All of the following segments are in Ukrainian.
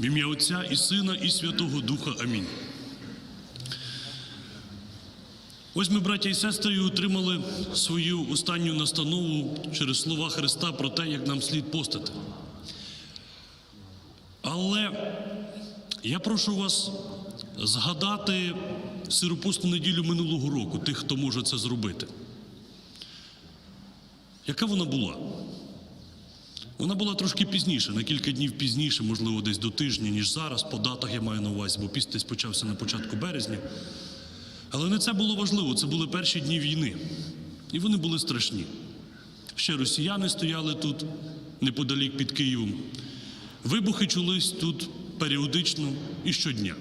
В ім'я Отця і Сина, і Святого Духа. Амінь. Ось ми, браття і сестри, отримали свою останню настанову через слова Христа про те, як нам слід постати. Але я прошу вас згадати сиропусну неділю минулого року, тих, хто може це зробити. Яка вона була? Вона була трошки пізніше, на кілька днів пізніше, можливо, десь до тижня, ніж зараз, по датах я маю на увазі, бо піст десь почався на початку березня. Але не це було важливо, це були перші дні війни. І вони були страшні. Ще росіяни стояли тут, неподалік під Києвом. Вибухи чулись тут періодично і щодня.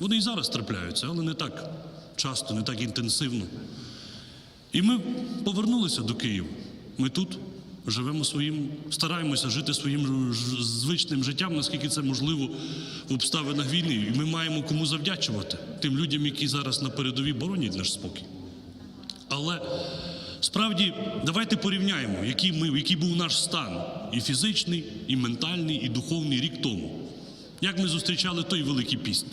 Вони і зараз трапляються, але не так часто, не так інтенсивно. І ми повернулися до Києва. Ми тут живемо своїм, стараємося жити своїм звичним життям, наскільки це можливо в обставинах війни. І ми маємо кому завдячувати тим людям, які зараз на передовій боронять наш спокій. Але справді давайте порівняємо, який, ми, який був наш стан і фізичний, і ментальний, і духовний рік тому. Як ми зустрічали той Великий піст.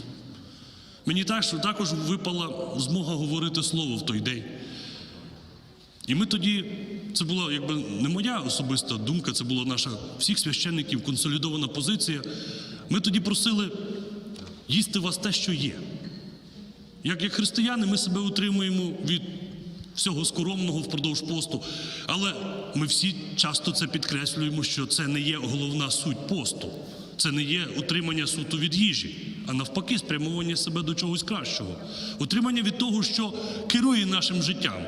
Мені також, також випала змога говорити слово в той день. І ми тоді, це була якби не моя особиста думка, це була наша всіх священників консолідована позиція. Ми тоді просили їсти вас те, що є. Як, як християни, ми себе утримуємо від всього скоромного впродовж посту. Але ми всі часто це підкреслюємо, що це не є головна суть посту. Це не є утримання суто від їжі, а навпаки, спрямовування себе до чогось кращого. Утримання від того, що керує нашим життям.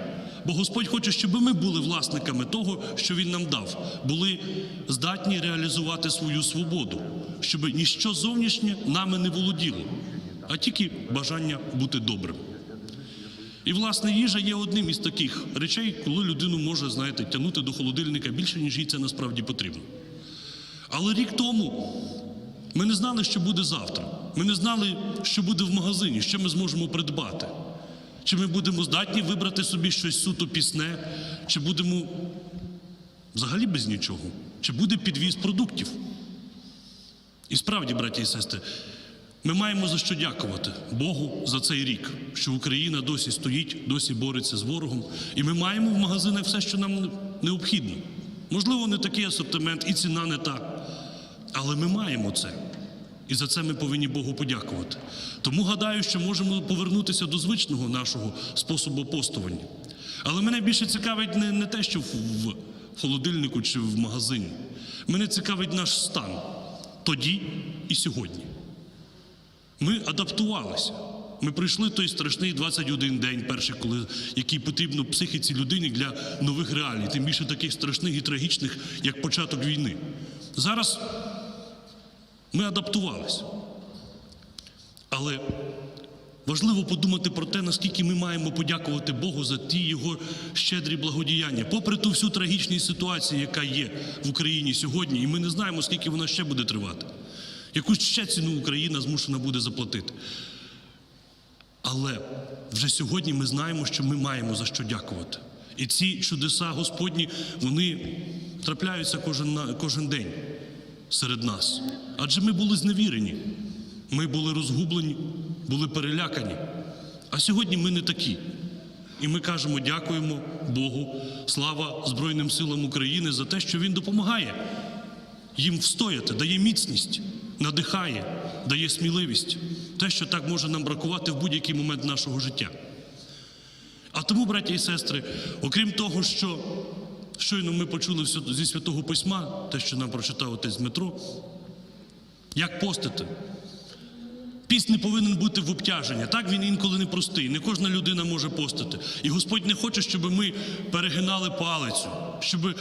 Бо Господь хоче, щоб ми були власниками того, що Він нам дав, були здатні реалізувати свою свободу, щоб ніщо зовнішнє нами не володіло, а тільки бажання бути добрим. І, власне, їжа є одним із таких речей, коли людину може, знаєте, тягнути до холодильника більше, ніж їй це насправді потрібно. Але рік тому ми не знали, що буде завтра. Ми не знали, що буде в магазині, що ми зможемо придбати. Чи ми будемо здатні вибрати собі щось суто пісне, чи будемо взагалі без нічого, чи буде підвіз продуктів. І справді, браті і сестри, ми маємо за що дякувати Богу за цей рік, що Україна досі стоїть, досі бореться з ворогом, і ми маємо в магазинах все, що нам необхідно. Можливо, не такий асортимент і ціна не та, але ми маємо це. І за це ми повинні Богу подякувати. Тому гадаю, що можемо повернутися до звичного нашого способу постування. Але мене більше цікавить не, не те, що в, холодильнику чи в магазині. Мене цікавить наш стан тоді і сьогодні. Ми адаптувалися. Ми пройшли той страшний 21 день, перший, коли, який потрібно психіці людині для нових реалій, тим більше таких страшних і трагічних, як початок війни. Зараз ми адаптувалися. Але важливо подумати про те, наскільки ми маємо подякувати Богу за ті його щедрі благодіяння, попри ту всю трагічність ситуацію, яка є в Україні сьогодні, і ми не знаємо, скільки вона ще буде тривати. Яку ще ціну Україна змушена буде заплатити. Але вже сьогодні ми знаємо, що ми маємо за що дякувати. І ці чудеса Господні, вони трапляються кожен, кожен день серед нас. Адже ми були зневірені, ми були розгублені, були перелякані. А сьогодні ми не такі. І ми кажемо дякуємо Богу, слава Збройним силам України за те, що Він допомагає їм встояти, дає міцність, надихає, дає сміливість, те, що так може нам бракувати в будь-який момент нашого життя. А тому, браті і сестри, окрім того, що щойно ми почули зі Святого Письма, те, що нам прочитав отець Дмитро, як постити. Піст не повинен бути в обтяження. Так він інколи не простий. Не кожна людина може постити. І Господь не хоче, щоб ми перегинали палицю, щоб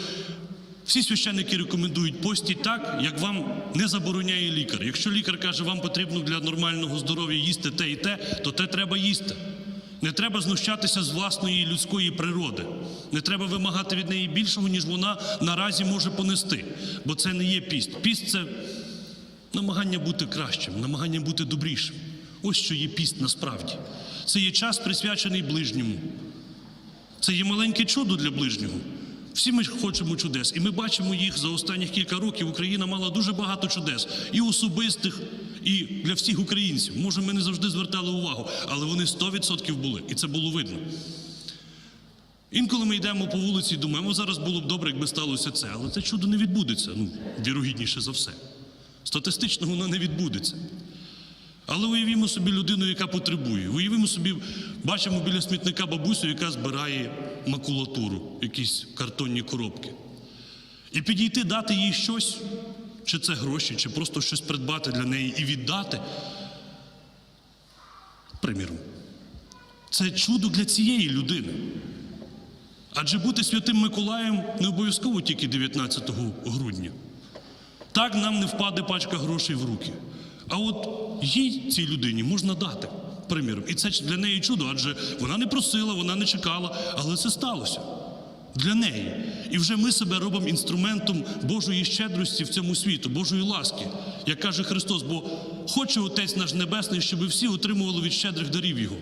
всі священники рекомендують постіть так, як вам не забороняє лікар. Якщо лікар каже, вам потрібно для нормального здоров'я їсти те і те, то те треба їсти. Не треба знущатися з власної людської природи. Не треба вимагати від неї більшого, ніж вона наразі може понести. Бо це не є піст. Піст це намагання бути кращим, намагання бути добрішим. Ось що є піст насправді. Це є час, присвячений ближньому. Це є маленьке чудо для ближнього. Всі ми хочемо чудес, і ми бачимо їх за останніх кілька років. Україна мала дуже багато чудес, і особистих, і для всіх українців. Може, ми не завжди звертали увагу, але вони 100% були, і це було видно. Інколи ми йдемо по вулиці і думаємо, зараз було б добре, якби сталося це, але це чудо не відбудеться. Ну, вірогідніше за все. Статистично воно не відбудеться. Але уявімо собі людину, яка потребує. Уявімо собі, бачимо біля смітника бабусю, яка збирає макулатуру, якісь картонні коробки. І підійти, дати їй щось, чи це гроші, чи просто щось придбати для неї і віддати. Приміром, це чудо для цієї людини. Адже бути святим Миколаєм не обов'язково тільки 19 грудня. Так нам не впаде пачка грошей в руки. А от їй цій людині можна дати, приміром. І це для неї чудо, адже вона не просила, вона не чекала, але це сталося для неї. І вже ми себе робимо інструментом Божої щедрості в цьому світу, Божої ласки, як каже Христос, бо хоче Отець наш Небесний, щоб всі отримували від щедрих дарів Його.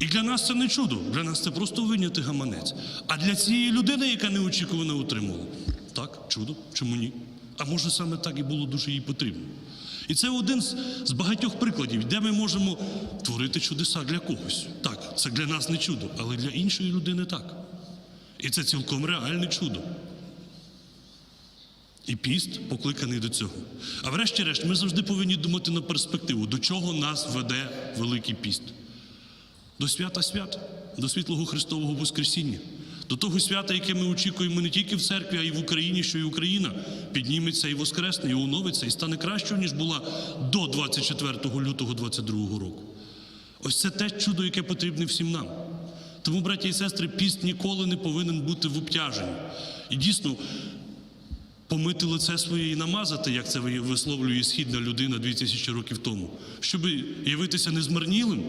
І для нас це не чудо, для нас це просто виняти гаманець. А для цієї людини, яка неочікувано отримала, так, чудо, чому ні? А може саме так і було дуже їй потрібно. І це один з, багатьох прикладів, де ми можемо творити чудеса для когось. Так, це для нас не чудо, але для іншої людини так. І це цілком реальне чудо. І піст покликаний до цього. А врешті-решт, ми завжди повинні думати на перспективу, до чого нас веде Великий піст до свята свят, до світлого Христового Воскресіння, до того свята, яке ми очікуємо не тільки в церкві, а й в Україні, що і Україна підніметься і воскресне, і оновиться, і стане кращою, ніж була до 24 лютого 22 року. Ось це те чудо, яке потрібне всім нам. Тому, браті і сестри, піст ніколи не повинен бути в обтяженні. І дійсно, помити лице своє і намазати, як це висловлює східна людина 2000 років тому, щоб явитися незмарнілим,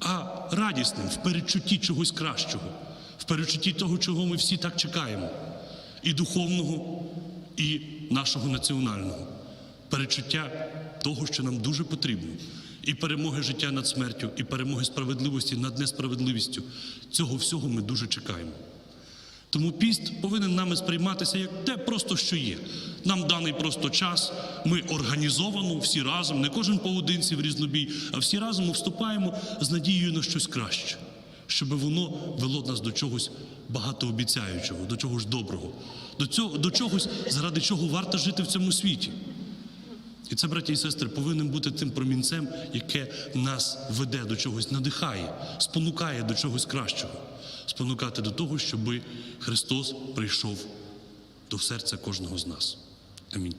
а радісним в передчутті чогось кращого, в передчутті того, чого ми всі так чекаємо, і духовного, і нашого національного, передчуття того, що нам дуже потрібно, і перемоги життя над смертю, і перемоги справедливості над несправедливістю. Цього всього ми дуже чекаємо. Тому піст повинен нами сприйматися як те просто, що є. Нам даний просто час, ми організовано, всі разом, не кожен поодинці в різнобій, а всі разом вступаємо з надією на щось краще, щоб воно вело нас до чогось багатообіцяючого, до чогось доброго, до, цього, до чогось, заради чого варто жити в цьому світі. І це, браті і сестри, повинен бути тим промінцем, яке нас веде до чогось, надихає, спонукає до чогось кращого, спонукати до того, щоб Христос прийшов до серця кожного з нас. Амінь.